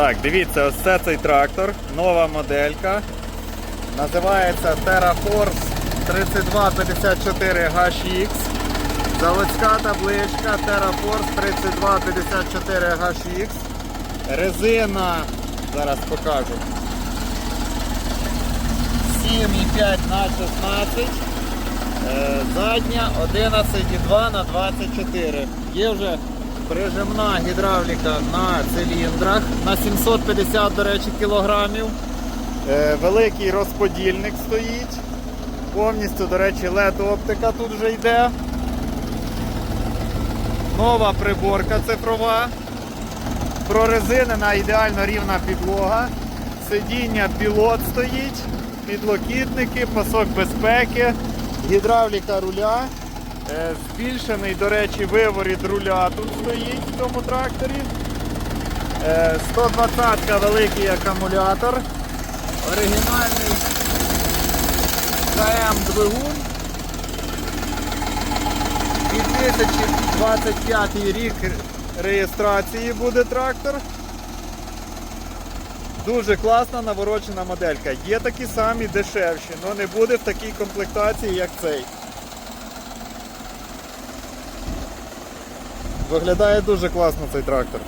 Так, дивіться, ось це цей трактор, нова моделька. Називається TerraForce 3254 HX. Заводська табличка TerraForce 3254 HX. Резина, зараз покажу. 7,5 на 16. Е, Задня 11,2 на 24. Є вже прижимна гідравліка на циліндрах на 750, до речі, кілограмів. Е, Великий розподільник стоїть. Повністю, до речі, LED оптика тут вже йде. Нова приборка цифрова. Прорезинена ідеально рівна підлога. Сидіння пілот стоїть, підлокітники, пасок безпеки, гідравліка руля. Е, Збільшений, до речі, виворіт руля тут стоїть в цьому тракторі. Е, 120-ка великий акумулятор. Оригінальний КМ двигун. 2025 рік реєстрації буде трактор. Дуже класна наворочена моделька. Є такі самі дешевші, але не буде в такій комплектації, як цей. Виглядає дуже класно цей трактор.